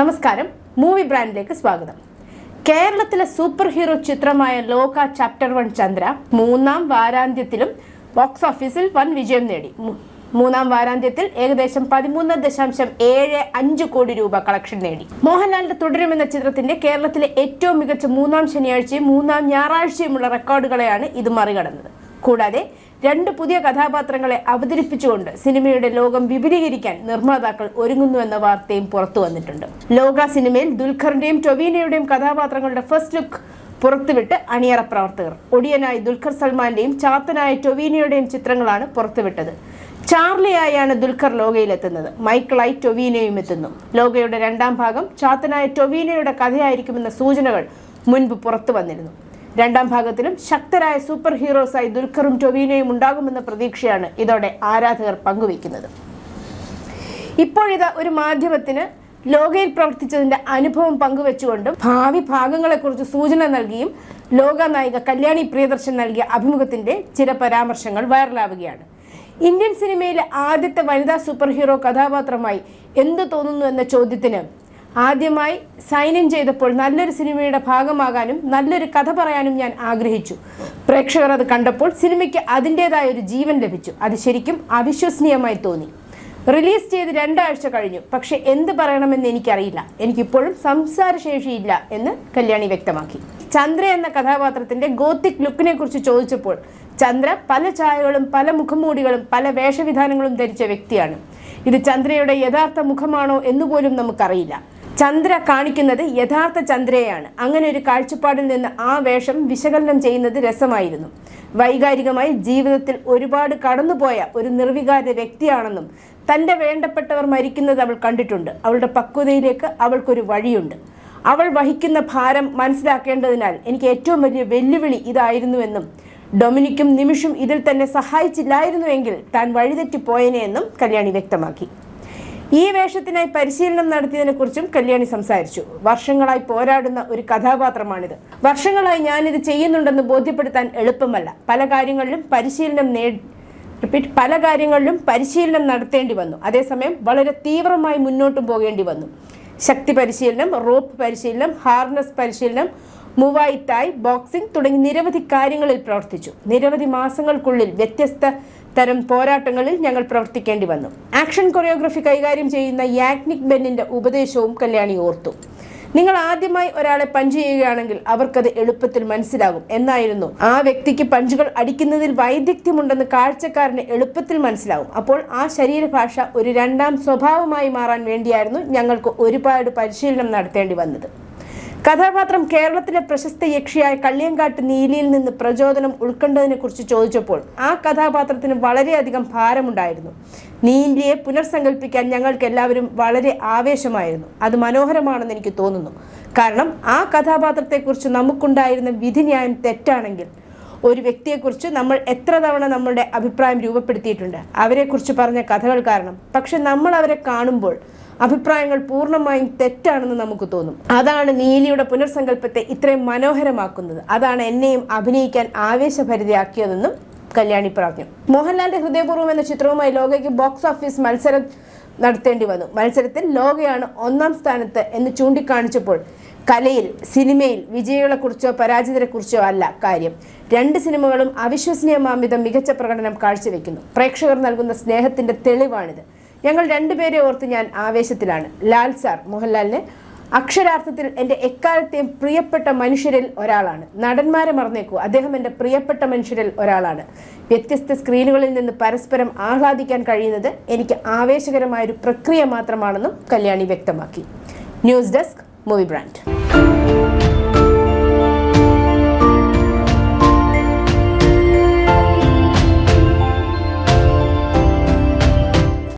നമസ്കാരം. മൂവി ബ്രാൻഡിലേക്ക് സ്വാഗതം. കേരളത്തിലെ സൂപ്പർ ഹീറോ ചിത്രമായ ലോക ചാപ്റ്റർ വൺ ചന്ദ്ര മൂന്നാം വാരാന്ത്യത്തിലും ബോക്സ് ഓഫീസിൽ വൻ വിജയം നേടി. മൂന്നാം വാരാന്ത്യത്തിൽ ഏകദേശം പതിമൂന്ന് ദശാംശം ഏഴ് അഞ്ച് കോടി രൂപ കളക്ഷൻ നേടി. മോഹൻലാലിന്റെ തുടരും എന്ന ചിത്രത്തിന്റെ കേരളത്തിലെ ഏറ്റവും മികച്ച മൂന്നാം ശനിയാഴ്ചയും മൂന്നാം ഞായറാഴ്ചയുമുള്ള റെക്കോർഡുകളെയാണ് ഇത് മറികടന്നത്. കൂടാതെ രണ്ട് പുതിയ കഥാപാത്രങ്ങളെ അവതരിപ്പിച്ചുകൊണ്ട് സിനിമയുടെ ലോകം വിപുലീകരിക്കാൻ നിർമ്മാതാക്കൾ ഒരുങ്ങുന്നു എന്ന വാർത്തയും പുറത്തു വന്നിട്ടുണ്ട്. ലോക സിനിമയിൽ ദുൽഖറിന്റെയും ടൊവീനയുടെയും കഥാപാത്രങ്ങളുടെ ഫസ്റ്റ് ലുക്ക് പുറത്തുവിട്ട് അണിയറ പ്രവർത്തകർ. ഒടിയനായി ദുൽഖർ സൽമാന്റെയും ചാത്തനായ ടൊവീനയുടെയും ചിത്രങ്ങളാണ് പുറത്തുവിട്ടത്. ചാർലിയായാണ് ദുൽഖർ ലോകയിലെത്തുന്നത്. മൈക്കിളായി ടൊവീനയും എത്തുന്നു. ലോകയുടെ രണ്ടാം ഭാഗം ചാത്തനായ ടൊവീനയുടെ കഥയായിരിക്കുമെന്ന സൂചനകൾ മുൻപ് പുറത്തു വന്നിരുന്നു. രണ്ടാം ഭാഗത്തിലും ശക്തരായ സൂപ്പർ ഹീറോസായി ദുൽഖറും ടൊവീനയും ഉണ്ടാകുമെന്ന പ്രതീക്ഷയാണ് ഇതോടെ ആരാധകർ പങ്കുവയ്ക്കുന്നത്. ഇപ്പോഴിതാ ഒരു മാധ്യമത്തിന് ലോകയിൽ പ്രവർത്തിച്ചതിന്റെ അനുഭവം പങ്കുവെച്ചുകൊണ്ടും ഭാവി ഭാഗങ്ങളെക്കുറിച്ച് സൂചന നൽകിയും ലോക നായിക കല്യാണി പ്രിയദർശൻ നൽകിയ അഭിമുഖത്തിന്റെ ചില പരാമർശങ്ങൾ വൈറലാവുകയാണ്. ഇന്ത്യൻ സിനിമയിലെ ആദ്യത്തെ വനിതാ സൂപ്പർ ഹീറോ കഥാപാത്രമായി എന്തു തോന്നുന്നു എന്ന ചോദ്യത്തിന് ആദ്യമായി സൈൻ ഇൻ ചെയ്തപ്പോൾ നല്ലൊരു സിനിമയുടെ ഭാഗമാകാനും നല്ലൊരു കഥ പറയാനും ഞാൻ ആഗ്രഹിച്ചു. പ്രേക്ഷകർ അത് കണ്ടപ്പോൾ സിനിമയ്ക്ക് അതിന്റെതായ ഒരു ജീവൻ ലഭിച്ചു. അത് ശരിക്കും അവിശ്വസനീയമായി തോന്നി. റിലീസ് ചെയ്ത് രണ്ടാഴ്ച കഴിഞ്ഞു. പക്ഷെ എന്ത് പറയണമെന്ന് എനിക്കറിയില്ല. എനിക്കിപ്പോഴും സംസാരശേഷിയില്ല എന്ന് കല്യാണി വ്യക്തമാക്കി. ചന്ദ്ര എന്ന കഥാപാത്രത്തിന്റെ ഗോത്തിക് ലുക്കിനെ കുറിച്ച് ചോദിച്ചപ്പോൾ ചന്ദ്ര പല ചായകളും പല മുഖംമൂടികളും പല വേഷവിധാനങ്ങളും ധരിച്ച വ്യക്തിയാണ്. ഇത് ചന്ദ്രയുടെ യഥാർത്ഥ മുഖമാണോ എന്നുപോലും നമുക്കറിയില്ല. ചന്ദ്ര കാണിക്കുന്നത് യഥാർത്ഥ ചന്ദ്രയാണ് അങ്ങനെ ഒരു കാഴ്ചപ്പാടിൽ നിന്ന് ആ വേഷം വിശകലനം ചെയ്യുന്നത് രസമായിരുന്നു. വൈകാരികമായി ജീവിതത്തിൽ ഒരുപാട് കടന്നുപോയ ഒരു നിർവികാര വ്യക്തിയാണെന്നും തന്റെ വേണ്ടപ്പെട്ടവർ മരിക്കുന്നത് അവൾ കണ്ടിട്ടുണ്ട്. അവളുടെ പക്വതയിലേക്ക് അവൾക്കൊരു വഴിയുണ്ട്. അവൾ വഹിക്കുന്ന ഭാരം മനസ്സിലാക്കേണ്ടതിനാൽ എനിക്ക് ഏറ്റവും വലിയ വെല്ലുവിളി ഇതായിരുന്നുവെന്നും ഡൊമിനിക്കും നിമിഷും ഇതിൽ തന്നെ സഹായിച്ചില്ലായിരുന്നുവെങ്കിൽ താൻ വഴിതെറ്റിപ്പോയനെ എന്നും കല്യാണി വ്യക്തമാക്കി. ഈ വേഷത്തിനായി പരിശീലനം നടത്തിയതിനെക്കുറിച്ചും കല്യാണി സംസാരിച്ചു. വർഷങ്ങളായി പോരാടുന്ന ഒരു കഥാപാത്രമാണിത്. വർഷങ്ങളായി ഞാനിത് ചെയ്യുന്നുണ്ടെന്ന് ബോധ്യപ്പെടുത്താൻ എളുപ്പമല്ല. പല കാര്യങ്ങളിലും പരിശീലനം നേ റിപ്പീറ്റ് പല കാര്യങ്ങളിലും പരിശീലനം നടത്തേണ്ടി വന്നു. അതേസമയം വളരെ തീവ്രമായി മുന്നോട്ട് പോകേണ്ടി വന്നു. ശക്തി പരിശീലനം റോപ്പ് പരിശീലനം ഹാർനസ് പരിശീലനം മുവായി തായ് ബോക്സിംഗ് തുടങ്ങി നിരവധി കാര്യങ്ങളിൽ പ്രവർത്തിച്ചു. നിരവധി മാസങ്ങൾക്കുള്ളിൽ വ്യത്യസ്ത തരം പോരാട്ടങ്ങളിൽ ഞങ്ങൾ പ്രവർത്തിക്കേണ്ടി വന്നു. ആക്ഷൻ കൊറിയോഗ്രഫി കൈകാര്യം ചെയ്യുന്ന യാഗ്നിക് ബെന്നിന്റെ ഉപദേശവും കല്യാണി ഓർത്തു. നിങ്ങൾ ആദ്യമായി ഒരാളെ പഞ്ച് ചെയ്യുകയാണെങ്കിൽ അവർക്കത് എളുപ്പത്തിൽ മനസ്സിലാകും എന്നായിരുന്നു. ആ വ്യക്തിക്ക് പഞ്ചുകൾ അടിക്കുന്നതിൽ വൈദഗ്ധ്യമുണ്ടെന്ന് കാഴ്ചക്കാരന് എളുപ്പത്തിൽ മനസ്സിലാകും അപ്പോൾ ആ ശരീരഭാഷ ഒരു രണ്ടാം സ്വഭാവമായി മാറാൻ വേണ്ടിയായിരുന്നു ഞങ്ങൾക്ക് ഒരുപാട് പരിശീലനം നടത്തേണ്ടി വന്നത്. കഥാപാത്രം കേരളത്തിലെ പ്രശസ്ത യക്ഷിയായ കള്ളിയങ്കാട്ട് നീലിയിൽ നിന്ന് പ്രചോദനം ഉൾക്കൊണ്ടതിനെ കുറിച്ച് ചോദിച്ചപ്പോൾ ആ കഥാപാത്രത്തിന് വളരെയധികം ഭാരമുണ്ടായിരുന്നു. നീലിയെ പുനർസങ്കല്പിക്കാൻ ഞങ്ങൾക്ക് എല്ലാവരും വളരെ ആവേശമായിരുന്നു. അത് മനോഹരമാണെന്ന് എനിക്ക് തോന്നുന്നു. കാരണം ആ കഥാപാത്രത്തെക്കുറിച്ച് നമുക്കുണ്ടായിരുന്ന വിധിന്യായം തെറ്റാണെങ്കിൽ ഒരു വ്യക്തിയെക്കുറിച്ച് നമ്മൾ എത്ര തവണ നമ്മളുടെ അഭിപ്രായം രൂപപ്പെടുത്തിയിട്ടുണ്ട്. അവരെക്കുറിച്ച് പറഞ്ഞ കഥകൾ കാരണം. പക്ഷെ നമ്മൾ അവരെ കാണുമ്പോൾ അഭിപ്രായങ്ങൾ പൂർണമായും തെറ്റാണെന്ന് നമുക്ക് തോന്നും. അതാണ് നീലിയുടെ പുനർസങ്കല്പത്തെ ഇത്രയും മനോഹരമാക്കുന്നത്. അതാണ് എന്നെയും അഭിനയിക്കാൻ ആവേശഭരിതയാക്കിയതെന്നും കല്യാണി പറഞ്ഞു. മോഹൻലാലിന്റെ ഹൃദയപൂർവം എന്ന ചിത്രവുമായി ലോകയ്ക്ക് ബോക്സ് ഓഫീസ് മത്സരം നടത്തേണ്ടി വന്നു. മത്സരത്തിൽ ലോകയാണ് ഒന്നാം സ്ഥാനത്ത് എന്ന് ചൂണ്ടിക്കാണിച്ചപ്പോൾ കലയിൽ സിനിമയിൽ വിജയികളെക്കുറിച്ചോ പരാജിതരെക്കുറിച്ചോ അല്ല കാര്യം. രണ്ട് സിനിമകളും അവിശ്വസനീയമാംവിധം മികച്ച പ്രകടനം കാഴ്ചവെക്കുന്നു. പ്രേക്ഷകർ നൽകുന്ന സ്നേഹത്തിന്റെ തെളിവാണിത്. ഞങ്ങൾ രണ്ടുപേരെ ഓർത്ത് ഞാൻ ആവേശത്തിലാണ്. ലാൽ സാർ മോഹൻലാലിന് അക്ഷരാർത്ഥത്തിൽ എന്റെ എക്കാലത്തെയും പ്രിയപ്പെട്ട മനുഷ്യരിൽ ഒരാളാണ്. നടന്മാരെ മറന്നേക്കൂ അദ്ദേഹം എന്റെ പ്രിയപ്പെട്ട മനുഷ്യരിൽ ഒരാളാണ്. വ്യത്യസ്ത സ്ക്രീനുകളിൽ നിന്ന് പരസ്പരം ആഹ്ലാദിക്കാൻ കഴിയുന്നത് എനിക്ക് ആവേശകരമായ ഒരു പ്രക്രിയ മാത്രമാണെന്നും കല്യാണി വ്യക്തമാക്കി. News desk movie brand.